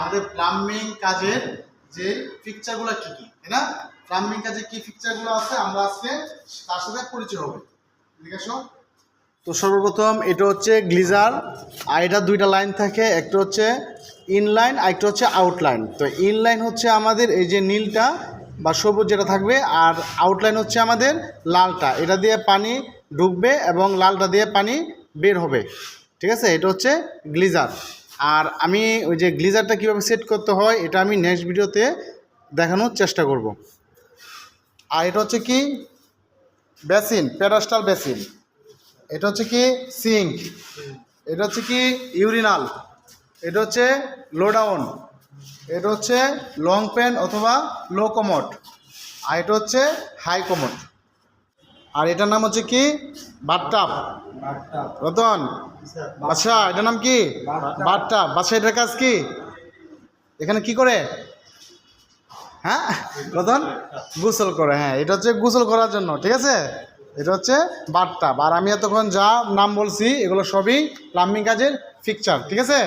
আমাদের প্লাম্বিং কাজের যে ফিকচারগুলো কি কি, তাই না? প্লাম্বিং কাজে কি ফিকচারগুলো আছে, আমরা আজকে তার সাথে পরিচয় হবে। ঠিক আছে? তো সর্বপ্রথম এটা হচ্ছে গ্লিজার আর এটা দুইটা লাইন থাকে, একটা হচ্ছে ইনলাইন আর একটা হচ্ছে আউটলাইন তো ইনলাইন হচ্ছে আমাদের এই যে নীলটা বা সবুজ যেটা থাকবে, আর আউটলাইন হচ্ছে আমাদের লালটা। এটা দিয়ে পানি ঢুকবে এবং লালটা দিয়ে পানি বের হবে। ঠিক আছে? এটা হচ্ছে গ্লিজার আর আমি ওই যে গ্লিজারটা কীভাবে সেট করতে হয়, এটা আমি নেক্সট ভিডিওতে দেখানোর চেষ্টা করব। আর এটা হচ্ছে কি? বেসিন প্যারাস্টাল বেসিন এটা হচ্ছে কি? সিঙ্ক এটা হচ্ছে কি? ইউরিনাল এটা হচ্ছে লোডাউন এটা হচ্ছে লং পেন অথবা লো কমোড আর এটা হচ্ছে হাই কমোড আর এটার নাম হচ্ছে কি? বাথটাব রতন বাদশা এটার নাম কি? বাট্টা। বাদশা এটার কাজ কি? এখানে কি করে? হ্যাঁ? রতন? গোসল করে হ্যাঁ। এটা হচ্ছে গোসল করার জন্য ঠিক আছে? এটা হচ্ছে বাথটাব আর আমি এতক্ষণ যা নাম বলছি এগুলো সবই প্লাম্বিং কাজের ফিকচার ঠিক আছে?